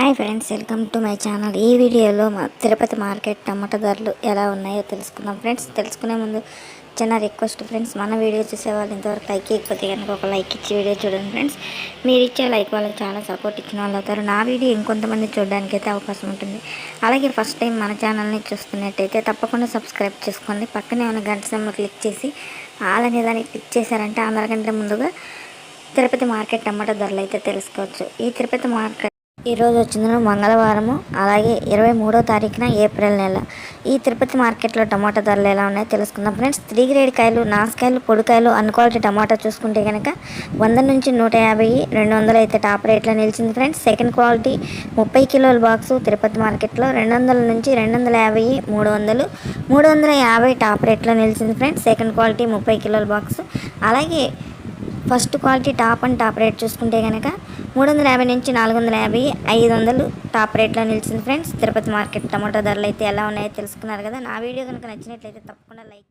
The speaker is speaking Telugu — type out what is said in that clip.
Hi friends welcome to my channel. ఈ వీడియోలో మా తిరుపతి మార్కెట్ టమాటా ధరలు ఎలా ఉన్నాయో తెలుసుకుందాం. ఫ్రెండ్స్ తెలుసుకునే ముందు చిన్న రిక్వెస్ట్ ఫ్రెండ్స్ మన వీడియో చూసే వాళ్ళు ఇంతవరకు లైక్ ఇవ్వకపోతే కనుక ఒక లైక్ ఇచ్చి వీడియో చూడండి ఫ్రెండ్స్. మీరు ఇచ్చే లైక్ వాళ్ళకి చాలా సపోర్ట్ ఇచ్చిన వాళ్ళు అవుతారు. నా వీడియో ఇంకొంతమంది చూడడానికి అయితే అవకాశం ఉంటుంది. అలాగే ఫస్ట్ టైం మన ఛానల్ని చూస్తున్నట్టయితే తప్పకుండా సబ్స్క్రైబ్ చేసుకోండి. పక్కనే ఉన్న గంట సింబల్ క్లిక్ చేసి ఆల్ అనే దాన్ని క్లిక్ చేశారంటే అందరికంటే ముందుగా తిరుపతి మార్కెట్ టమాటా ధరలు అయితే తెలుసుకోవచ్చు. ఈ తిరుపతి మార్కెట్ ఈరోజు వచ్చింది మంగళవారము అలాగే ఇరవై మూడో తారీఖున ఏప్రిల్ నెల. ఈ తిరుపతి మార్కెట్లో టమాటా ధరలు ఎలా ఉన్నాయో తెలుసుకుందాం. ఫ్రెండ్స్ త్రీ గ్రేడ్ కాయలు నాసుకాయలు పొడికాయలు అన్ క్వాలిటీ టమాటా చూసుకుంటే కనుక వంద నుంచి నూట యాభై రెండు వందలు అయితే టాప్ రేట్లో నిలిచింది ఫ్రెండ్స్. సెకండ్ క్వాలిటీ ముప్పై కిలోల బాక్సు తిరుపతి మార్కెట్లో రెండు వందల నుంచి రెండు వందల యాభై మూడు వందలు మూడు వందల యాభై టాప్ రేట్లో నిలిచింది ఫ్రెండ్స్. సెకండ్ క్వాలిటీ ముప్పై కిలోల బాక్సు అలాగే first quality top and top rate చూసుకుంటే కనుక మూడు వందల యాభై నుంచి నాలుగు వందల యాభై ఐదు వందలు టాప్ రేట్లో నిలిచింది ఫ్రెండ్స్. తిరుపతి మార్కెట్ టమాటో ధరలు అయితే ఎలా ఉన్నాయో తెలుసుకున్నారు కదా. నా వీడియో కనుక నచ్చినట్లయితే తప్పకుండా లైక్